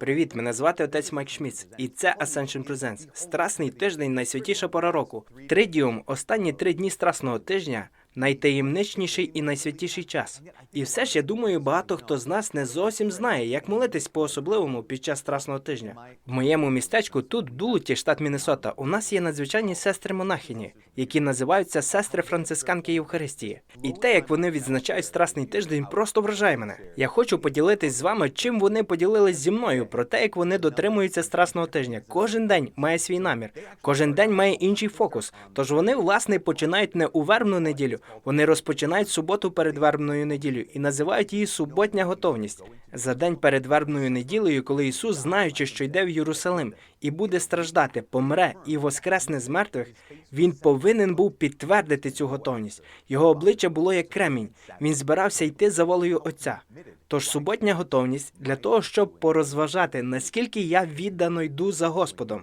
Привіт, мене звати отець Майк Шміц, і це Ascension Presents. Страсний тиждень найсвятіша пора року. Тридіум, останні три дні страсного тижня, найтаємничніший і найсвятіший час. І все ж я думаю, багато хто з нас не зовсім знає, як молитись по особливому під час страсного тижня. В моєму містечку тут в Дулуті, штат Міннесота, у нас є надзвичайні сестри монахині, які називаються сестри францисканки Євхаристії. І те, як вони відзначають страсний тиждень, просто вражає мене. Я хочу поділитись з вами, чим вони поділились зі мною про те, як вони дотримуються страсного тижня. Кожен день має свій намір, кожен день має інший фокус. Тож вони, власне, починають не у вербну неділю, вони розпочинають суботу перед вербною неділею і називають її суботня готовність. За день перед вербною неділею, коли Ісус, знаючи, що йде в Єрусалим і буде страждати, помре і воскресне з мертвих, він повинен був підтвердити цю готовність. Його обличчя було як кремінь. Він збирався йти за волею Отця. Тож суботня готовність для того, щоб порозважати, наскільки я віддано йду за Господом.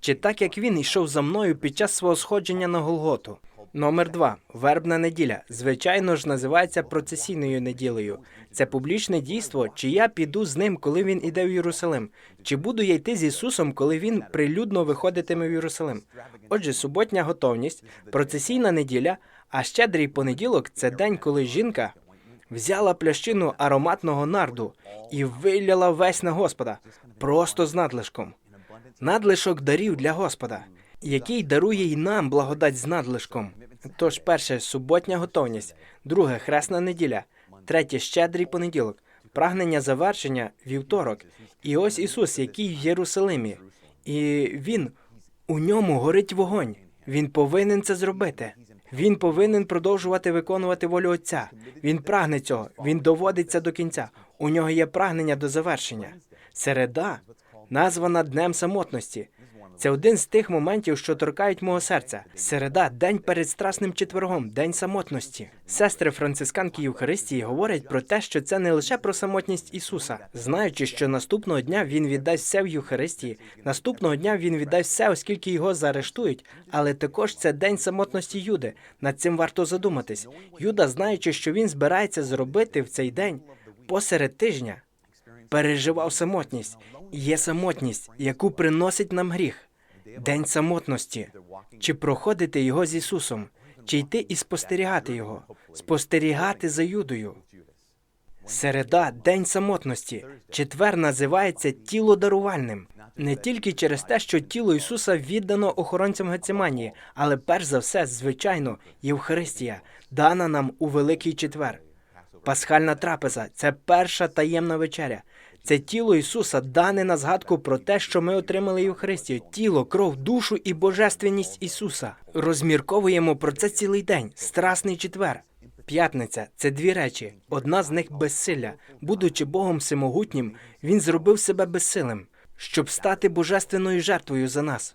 Чи так як він йшов за мною під час свого сходження на Голготу? Номер два вербна неділя. Звичайно ж, називається процесійною неділею. Це публічне дійство, чи я піду з ним, коли він іде в Єрусалим, чи буду я йти з Ісусом, коли він прилюдно виходитиме в Єрусалим. Отже, суботня готовність, процесійна неділя, а щедрий понеділок це день, коли жінка взяла плящину ароматного нарду і виляла весь на Господа, просто з надлишком. Надлишок дарів для Господа, який дарує й нам благодать з надлишком. Тож, перше суботня готовність, друге хресна неділя, третє щедрий понеділок, прагнення завершення вівторок. І ось Ісус, який в Єрусалимі, і він у ньому горить вогонь. Він повинен це зробити. Він повинен продовжувати виконувати волю Отця. Він прагне цього. Він доводить це до кінця. У нього є прагнення до завершення. Середа названа Днем самотності. Це один з тих моментів, що торкають мого серця. Середа, день перед страсним четвергом, день самотності. Сестри францисканки Євхаристії говорять про те, що це не лише про самотність Ісуса, знаючи, що наступного дня він віддасть все в Євхаристії. Наступного дня він віддасть все, оскільки його заарештують. Але також це день самотності Юди. Над цим варто задуматись. Юда, знаючи, що він збирається зробити в цей день посеред тижня, переживав самотність. Є самотність, яку приносить нам гріх. День самотності. Чи проходити його з Ісусом, чи йти і спостерігати його, спостерігати за Юдою. Середа, день самотності. Четвер називається тіло дарувальним. Не тільки через те, що тіло Ісуса віддано охоронцям Гециманії, але перш за все, звичайно, Євхаристія, дана нам у Великий Четвер. Пасхальна трапеза це перша таємна вечеря. Це тіло Ісуса дане на згадку про те, що ми отримали Євхаристію. Тіло, кров, душу і божественність Ісуса. Розмірковуємо про це цілий день. Страсний четвер. П'ятниця це дві речі. Одна з них безсилля. Будучи Богом всемогутнім, Він зробив себе безсилим, щоб стати божественною жертвою за нас.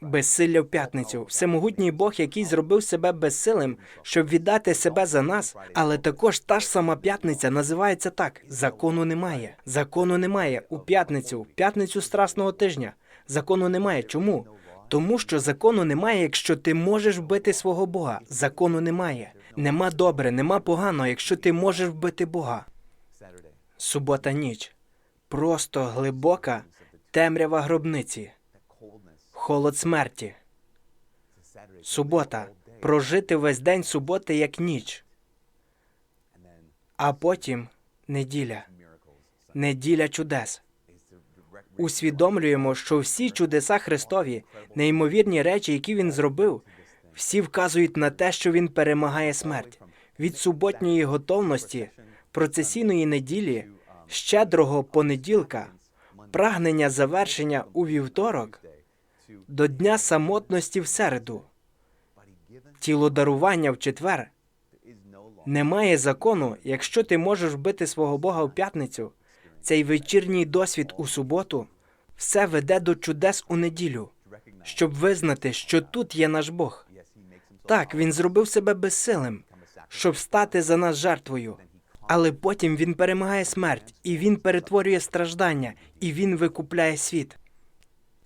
Безсилля в п'ятницю, всемогутній Бог, який зробив себе безсилим, щоб віддати себе за нас, але також та ж сама п'ятниця називається так: закону немає. Закону немає у п'ятницю, в п'ятницю страсного тижня. Закону немає. Чому? Тому що закону немає, якщо ти можеш вбити свого Бога. Закону немає. Нема добре, нема погано, якщо ти можеш вбити Бога. Субота ніч. Просто глибока темрява гробниці. Холод смерті. Субота. Прожити весь день суботи як ніч. А потім неділя. Неділя чудес. Усвідомлюємо, що всі чудеса Христові, неймовірні речі, які він зробив, всі вказують на те, що він перемагає смерть. Від суботньої готовності, процесійної неділі, щедрого понеділка, прагнення завершення у вівторок до дня самотності в середу, тілодарування в четвер. Немає закону, якщо ти можеш вбити свого Бога в п'ятницю. Цей вечірній досвід у суботу все веде до чудес у неділю, щоб визнати, що тут є наш Бог. Так, він зробив себе безсилим, щоб стати за нас жертвою. Але потім він перемагає смерть, і він перетворює страждання, і він викупляє світ.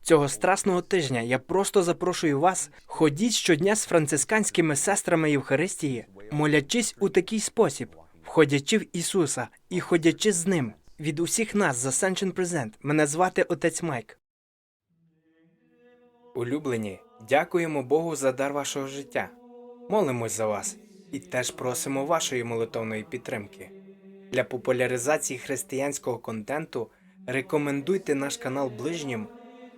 Цього страсного тижня я просто запрошую вас, ходіть щодня з францисканськими сестрами Євхаристії, молячись у такий спосіб, входячи в Ісуса і ходячи з ним. Від усіх нас з Ascension Present мене звати отець Майк. Улюблені, дякуємо Богу за дар вашого життя. Молимось за вас і теж просимо вашої молитовної підтримки. Для популяризації християнського контенту рекомендуйте наш канал ближнім,